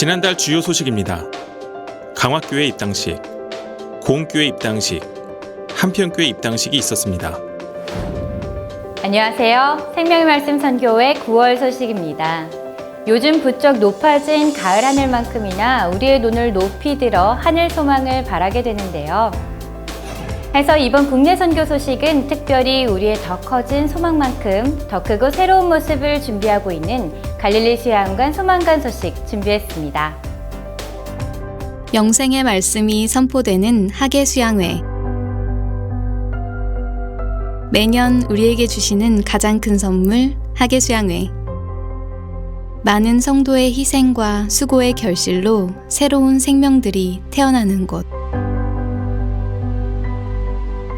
지난달 주요 소식입니다. 강화교회 입당식, 고흥교회 입당식, 한편교회 입당식이 있었습니다. 안녕하세요. 생명의 말씀 선교회 9월 소식입니다. 요즘 부쩍 높아진 가을 하늘만큼이나 우리의 눈을 높이 들어 하늘 소망을 바라게 되는데요. 해서 이번 국내 선교 소식은 특별히 우리의 더 커진 소망만큼 더 크고 새로운 모습을 준비하고 있는 갈릴리 수양관 소망관 소식 준비했습니다. 영생의 말씀이 선포되는 학예 수양회. 매년 우리에게 주시는 가장 큰 선물 학예 수양회. 많은 성도의 희생과 수고의 결실로 새로운 생명들이 태어나는 곳.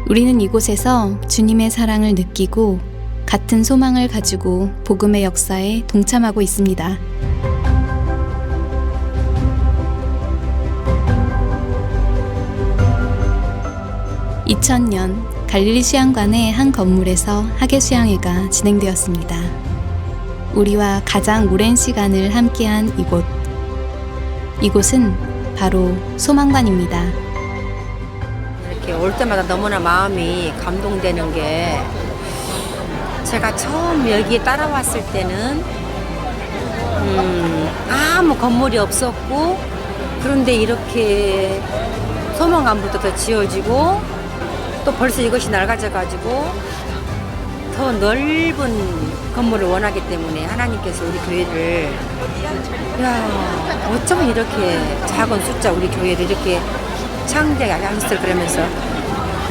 우리는 이곳에서 주님의 사랑을 느끼고 같은 소망을 가지고 복음의 역사에 동참하고 있습니다. 2000년 갈릴리 수양관의 한 건물에서 학예 수양회가 진행되었습니다. 우리와 가장 오랜 시간을 함께한 이곳. 이곳은 바로 소망관입니다. 이렇게 올 때마다 너무나 마음이 감동되는 게 제가 처음 여기에 따라왔을 때는 음, 아무 건물이 없었고 그런데 이렇게 소망관부터 더 지어지고 또 벌써 이것이 낡아져 가지고 더 넓은 건물을 원하기 때문에 하나님께서 우리 교회를 야 어쩌면 이렇게 작은 숫자 우리 교회를 이렇게 창대하게 하셨을 그러면서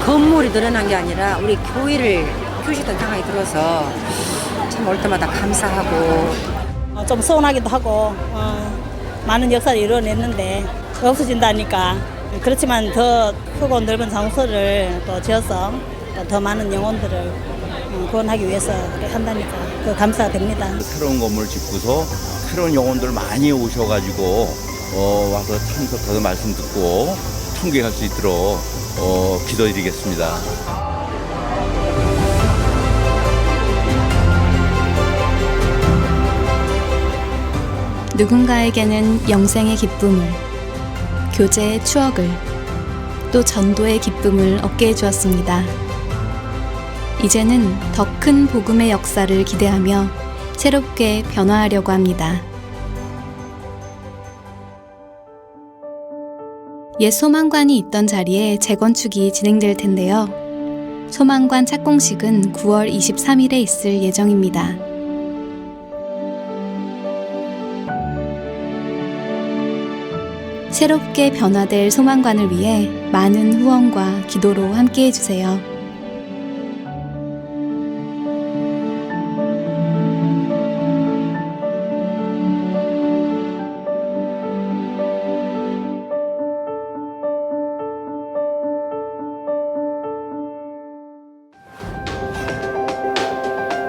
건물이 늘어난 게 아니라 우리 교회를 키우셨던 생각이 들어서 참 올 때마다 감사하고. 어, 좀 서운하기도 하고 어, 많은 역사를 이루어냈는데 없어진다니까. 그렇지만 더 크고 넓은 장소를 또 지어서 또더 많은 영혼들을 어, 구원하기 위해서 한다니까 그 감사가 됩니다. 새로운 건물 짓고서 새로운 영혼들 많이 오셔가지고 어, 와서 참석해서 말씀 듣고 통계할 수 있도록 어, 기도드리겠습니다. 누군가에게는 영생의 기쁨을, 교제의 추억을, 또 전도의 기쁨을 얻게 해주었습니다. 이제는 더 큰 복음의 역사를 기대하며 새롭게 변화하려고 합니다. 옛 소망관이 있던 자리에 재건축이 진행될 텐데요. 소망관 착공식은 9월 23일에 있을 예정입니다. 새롭게 변화될 소망관을 위해 많은 후원과 기도로 함께 해주세요.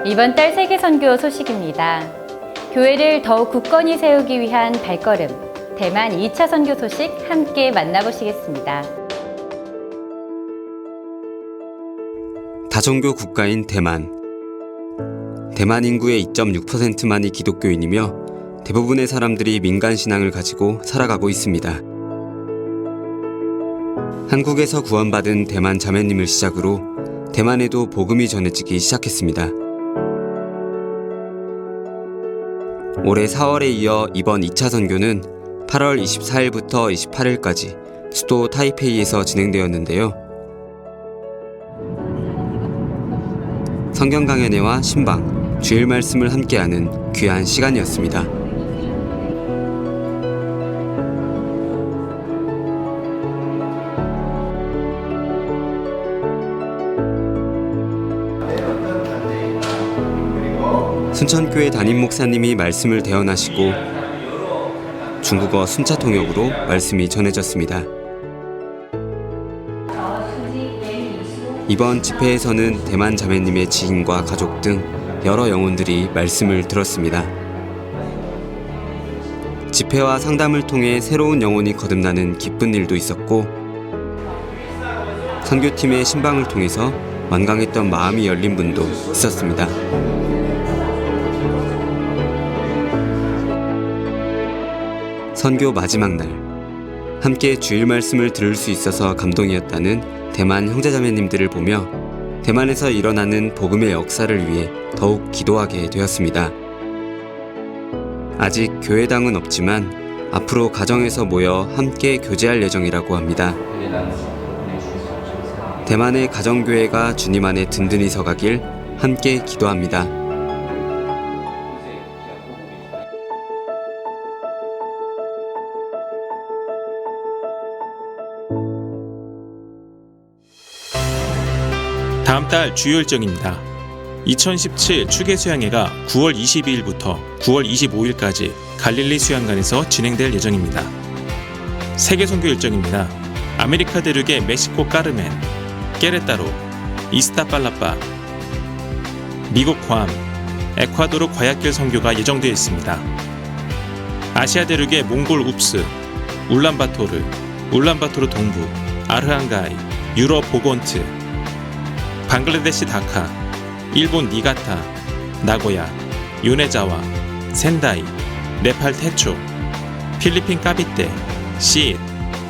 이번 달 세계 선교 소식입니다. 교회를 더욱 굳건히 세우기 위한 발걸음, 대만 2차 선교 소식 함께 만나보시겠습니다. 다종교 국가인 대만. 대만 인구의 2.6%만이 기독교인이며 대부분의 사람들이 민간 신앙을 가지고 살아가고 있습니다. 한국에서 구원받은 대만 자매님을 시작으로 대만에도 복음이 전해지기 시작했습니다. 올해 4월에 이어 이번 2차 선교는 8월 24일부터 28일까지 수도 타이페이에서 진행되었는데요. 성경 강연회와 신방, 주일 말씀을 함께하는 귀한 시간이었습니다. 순천교회 담임 목사님이 말씀을 대언하시고 중국어 순차 통역으로 말씀이 전해졌습니다. 이번 집회에서는 대만 자매님의 지인과 가족 등 여러 영혼들이 말씀을 들었습니다. 집회와 상담을 통해 새로운 영혼이 거듭나는 기쁜 일도 있었고 선교팀의 신방을 통해서 완강했던 마음이 열린 분도 있었습니다. 선교 마지막 날 함께 주일 말씀을 들을 수 있어서 감동이었다는 대만 형제자매님들을 보며 대만에서 일어나는 복음의 역사를 위해 더욱 기도하게 되었습니다. 아직 교회당은 없지만 앞으로 가정에서 모여 함께 교제할 예정이라고 합니다. 대만의 가정교회가 주님 안에 든든히 서가길 함께 기도합니다. 다음 달 주요 일정입니다. 2017 추계 수양회가 9월 22일부터 9월 25일까지 갈릴리 수양관에서 진행될 예정입니다. 세계 선교 일정입니다. 아메리카 대륙의 멕시코 까르멘, 깨레따로, 이스타팔라파, 미국 괌, 에콰도르 과약길 선교가 예정되어 있습니다. 아시아 대륙의 몽골 웁스, 울란바토르, 울란바토르 동부, 아르한가이, 유럽 보곤트, 방글라데시 다카, 일본 니가타, 나고야, 요네자와, 센다이, 네팔 태초, 필리핀 까비떼, 시잇,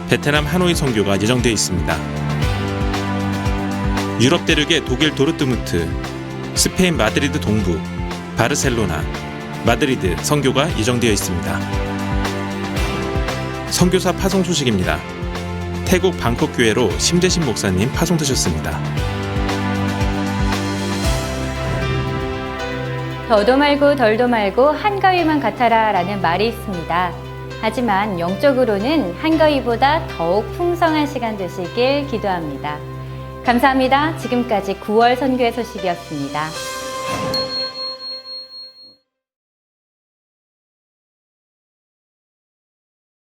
베트남 하노이 선교가 예정되어 있습니다. 유럽 대륙의 독일 도르트무트, 스페인 마드리드 동부, 바르셀로나, 마드리드 선교가 예정되어 있습니다. 선교사 파송 소식입니다. 태국 방콕 교회로 심재신 목사님 파송되셨습니다. 더도 말고 덜도 말고 한가위만 같아라 라는 말이 있습니다. 하지만 영적으로는 한가위보다 더욱 풍성한 시간 되시길 기도합니다. 감사합니다. 지금까지 9월 선교의 소식이었습니다.